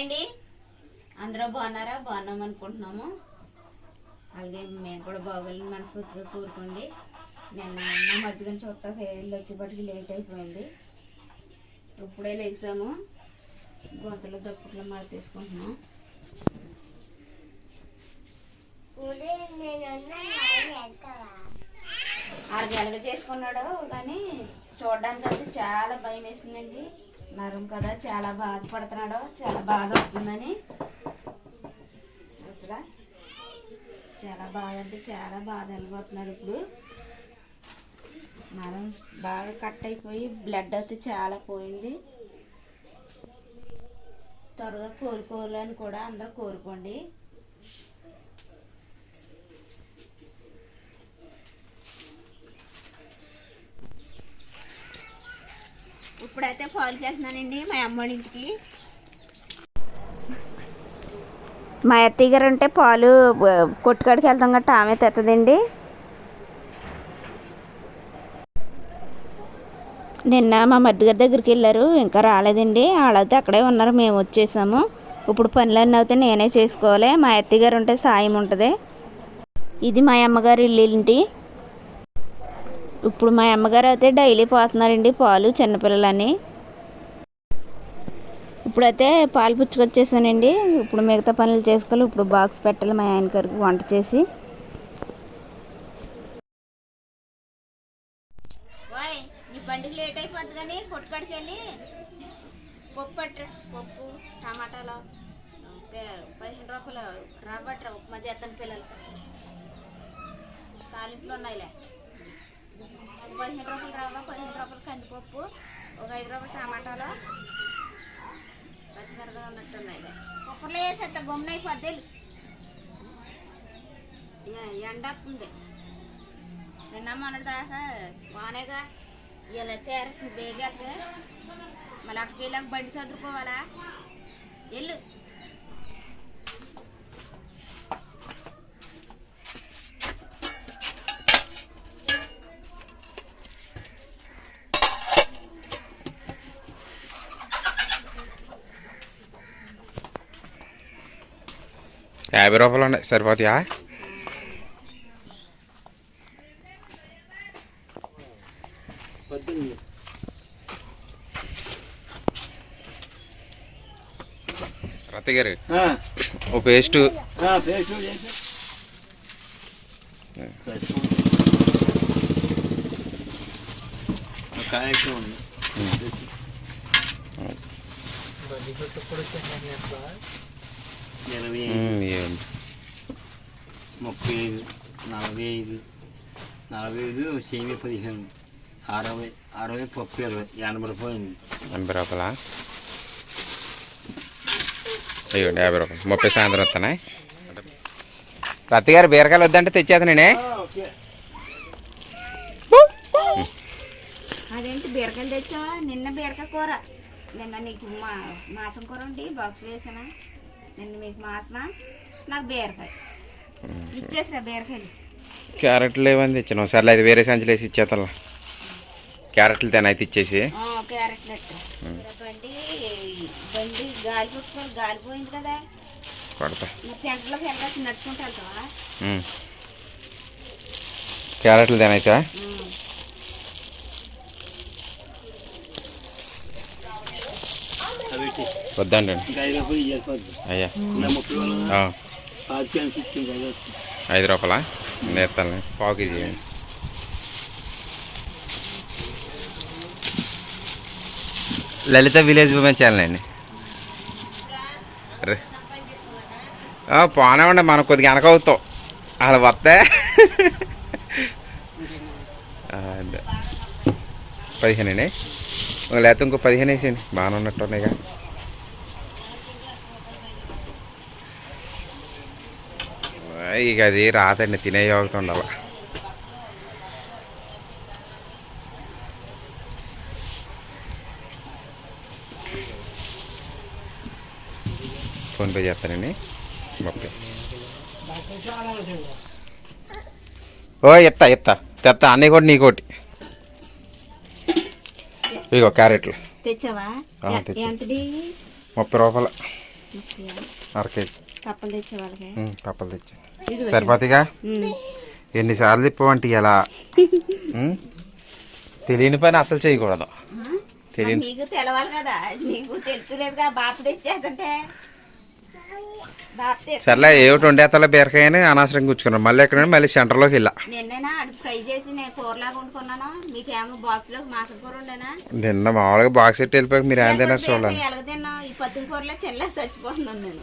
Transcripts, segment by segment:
అండి. అందరూ బాగున్నారా? బాగున్నాం అనుకుంటున్నాము. అలాగే మేము కూడా బాగోలేని మనస్ఫూర్తిగా కోరుకోండి. నిన్న మా మధ్యగా చూస్తా ఇల్లు వచ్చేపటికి లేట్ అయిపోయింది. ఇప్పుడే లేచాము. గొంతులు దప్పుట్లో మాట తీసుకుంటున్నాం ఆరు గెలగ చేసుకున్నాడు కానీ చూడడానికి అయితే చాలా భయం వేసిందండి. నరం కదా చాలా బాధపడుతున్నాడు చాలా బాధ అవుతుందని అసలు చాలా బాధ అంటే చాలా బాధ వెళ్ళిపోతున్నాడు ఇప్పుడు. నరం బాగా కట్ అయిపోయి బ్లడ్ అయితే చాలా పోయింది. త్వరగా కోరుకోవాలని కూడా అందరూ కోరుకోండి. ఇప్పుడైతే పాలు చేస్తున్నానండి మా అమ్మడింటికి మా అత్తయ్య గారు అంటే పాలు కొట్టుకాడికి వెళ్తాం గట్ట ఆమె తెత్తదండి. నిన్న మా మధ్య గారి దగ్గరికి వెళ్ళారు ఇంకా రాలేదండి. వాళ్ళైతే అక్కడే ఉన్నారు మేము వచ్చేసాము. ఇప్పుడు పనులన్నీ అయితే నేనే చేసుకోవాలి. మా అత్తయ్య గారు ఉంటే సాయం ఉంటుంది. ఇది మా అమ్మగారు ఇల్లు ఇంటి ఇప్పుడు మా అమ్మగారు అయితే డైలీ పోతున్నారండి పాలు చిన్నపిల్లలని. ఇప్పుడైతే పాలు పుచ్చుకొచ్చేసానండి. ఇప్పుడు మిగతా పనులు చేసుకోవాలి. ఇప్పుడు బాక్స్ పెట్టాలి. మా ఆయన గారికి వంట చేసి. బండికి లేట్ అయిపోద్ది కానీ కొట్టుకాడికి వెళ్ళి పప్పు పట్టు. పప్పు టమాటాలు పదిహేను రూపాయలు రాబట్రా ఉప్మా చేస్తాను పిల్లలు సాలింట్లో ఉన్నాయిలే. పదిహేను రూపాయలు రవ్వ పదిహేను రూపాయలు కందిపప్పు ఒక ఐదు రూపాయలు టమాటాలు పచ్చిమిరపకాయలు ఉన్నట్టు ఉన్నాయి కుక్కర్లో వేసేద్ద బొమ్మన అయిపోద్ది ఎండ వస్తుంది. నిన్న మొన్నటి దాకా వానేగా ఇలా తేరకు బేగెళ్తే మళ్ళీ అక్కడికి వెళ్ళాక బండి చదువుకోవాలా వెళ్ళు యాభై రూపాయలు ఉన్నాయి. సరిపోతాయా? రత్త గారు ఆ, ఓ పేస్ట్. ఉంది. ఇరవై ఐదు, ముప్పై ఐదు నలభై ఐదు నలభై ఐదు సేమి పదిహేను అరవై అరవై పప్పు ఇరవై ఎనభై రూపాయలు. ఎనభై రూపాయలా? అయ్యండి యాభై రూపాయలు. ముప్పై సాయంత్రం వస్తానా? రత్త గారు బీరకాయలు వద్దంటే తెచ్చేతనే ఓకే. అదేంటి బీరకాయలు తెచ్చావా? నిన్న బీరకాయ కూర. నిన్న నీకు మా మాసం కూర ఉండి బాక్స్ వేసానా? నిన్న మీకు మాసమా? నాకు బీరకాయ. ఇచ్చేసిరా బీరకాయలు. క్యారెట్లు లేవని తెచ్చాను సర్లే అది వేరే సంచులు వేసి ఇచ్చేతల్లా క్యారెట్లు తినైతే ఇచ్చేసి? ఆ, క్యారెట్లు బండి బండి గాలి కొట్టుకొని గాలిపోయింది కదా. కొడతా. మరి సెంటర్లోకి వెళ్ళాల్సి నడుచుకుంటూ వెళ్తావా? ఉమ్. క్యారెట్లు తినైతే వద్దండి అయ్యా. ఐదు రూపాయలా? నేస్తాను పావు KG Lalitha village women channel అండి. పోనివ్వండి మనం కొద్దిగా వెనకవుతాం అలా వస్తే. పదిహేను అండి. లేకపోతే ఇంకో పదిహేను వేసేయండి. బాగానే ఉన్నట్టు ఇక అది రాదండి తినే యోగత ఉండాలి. ఫోన్పే చేస్తానండి ముప్పై ఓ ఎత్తా ఎత్తా. తెత్తా అన్నీ కూడా నీకోటి ఇగో క్యారెట్లు. ముప్పై రూపాయలు అర కేజీ. కప్పలు తెచ్చే ఉమ్. ఎన్నిసార్లు తిప్పవంటి ఎలా? తెలియని పని అసలు చేయకూడదు? తెలియని- నీకు తెలవాలి కదా? నీకు తెలుసులేదుగా బాపు తెచ్చేదంటే. బాపు తెచ్చు సర్లే ఏమిటి వండేతల బీరకాయ అని అనవసరంగా కూర్చుకున్నాను మళ్ళీ ఎక్కడ మళ్ళీ సెంటర్లోకి వెళ్ళా. నిన్నైనా అడుగు ఫ్రై చేసి నేను కూరలాగా వండుకున్నాను. మీకేమో బాక్స్లో మాసం కూర ఉండేనా? నిన్న మామూలుగా బాక్స్ పెట్టి వెళ్ళిపోయాక మీరు ఏం తిన్నారు చూడాలి. ఎలాగ తిన్నా ఈ పత్తి కూరలో తెల్లేసి చచ్చిపోతున్నాను నేను.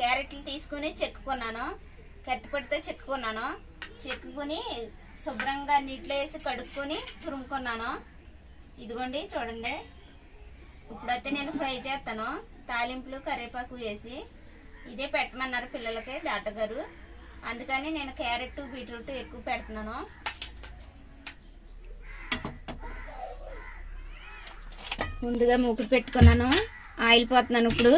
క్యారెట్లు తీసుకుని చెక్కుకున్నాను కత్తిపొడితో చెక్కుకున్నాను చెక్కుకుని శుభ్రంగా నీటిలో వేసి కడుక్కొని తురుముకున్నాను ఇదిగోండి చూడండి. ఇప్పుడైతే నేను ఫ్రై చేస్తాను. తాలింపులు కరివేపాకు వేసి ఇదే పెట్టమన్నారు పిల్లలకి డాక్టర్ గారు. అందుకని నేను క్యారెట్ బీట్రూట్ ఎక్కువ పెడుతున్నాను. ముందుగా మూకుడు పెట్టుకున్నాను. ఆయిల్ పోతున్నాను ఇప్పుడు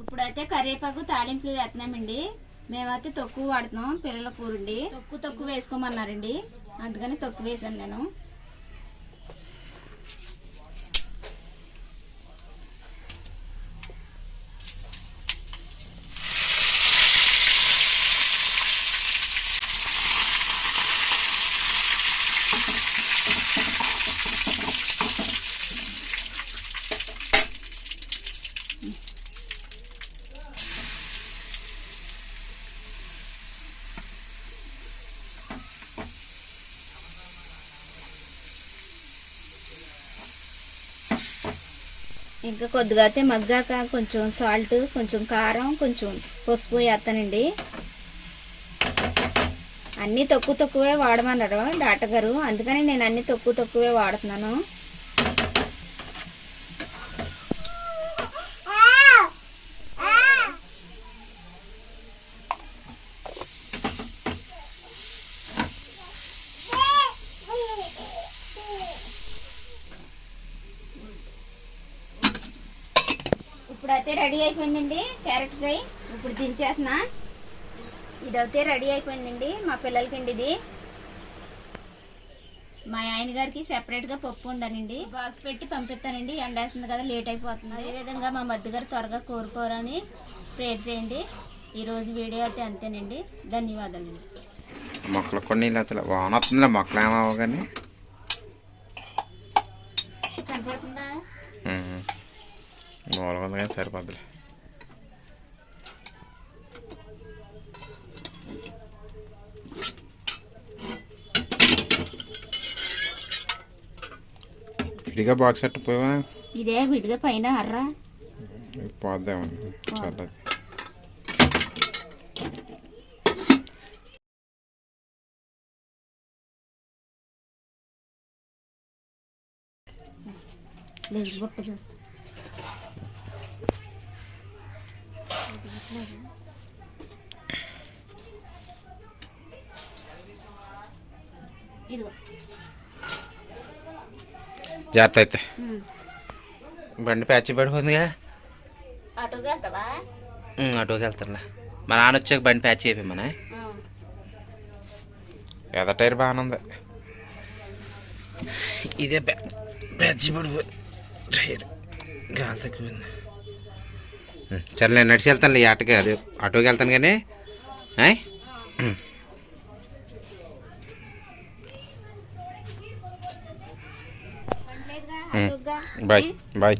ఇప్పుడైతే కరివేపాకు తాలింపులు వేస్తున్నామండి. మేమైతే తక్కువ వాడుతున్నాం పిల్లల కూరండి. తక్కువ తక్కువ వేసుకోమన్నారండి. అందుకని తక్కువ వేసాను నేను. ఇంకా కొద్దిగా అయితే మగ్గాక కొంచెం సాల్ట్ కొంచెం కారం కొంచెం పసుపు వేస్తానండి. అన్నీ తక్కువ తక్కువే వాడమన్నారు డాక్టర్ గారు. అందుకని నేను అన్ని తక్కువ తక్కువే వాడుతున్నాను. ఇప్పుడైతే రెడీ అయిపోయిందండి క్యారెట్ ఫ్రై. ఇప్పుడు దించేస్తున్నా. ఇదైతే రెడీ అయిపోయిందండి మా పిల్లలకండి ఇది. మా ఆయన గారికి సెపరేట్గా పప్పు ఉండానండి బాక్స్ పెట్టి పంపిస్తానండి ఎండేస్తుంది కదా లేట్ అయిపోతుంది. అదేవిధంగా మా మధ్య గారు త్వరగా కోరుకోరని ప్రేర్ చేయండి. ఈ రోజు వీడియో అయితే అంతేనండి. ధన్యవాదాలండి. మొక్కలు కొన్ని వాన వస్తుందిలే మొక్కలు ఏమవు కానీ. కనపడుతుందా? మూలగా ఉంది కానీ సరిపోద్దులే విడిగా బాక్స్ అట్టు పోవా ఇదే విడిగా పైన అర్రా పోద్దాం చాలా లేదు జాగ్రత్త అయితే. బండి ప్యాచి పడిపోతుందిగా. ఆటోకి వెళ్తావా? అటుకి వెళ్తానులే. మా నాన్న వచ్చాక బండి ప్యాచ్ ఆ. ఎద టైర్ బాగానే ఉంది ఇదే ప్యా- ప్యాచ్ పడిపోయి టైర్ గాలి తగ్గిపోయింది. ఉం, సరే నేను నడిచి వెళ్తాను ఈ ఆటకి. అదే ఆటోకి వెళ్తాను కానీ. Bye bye.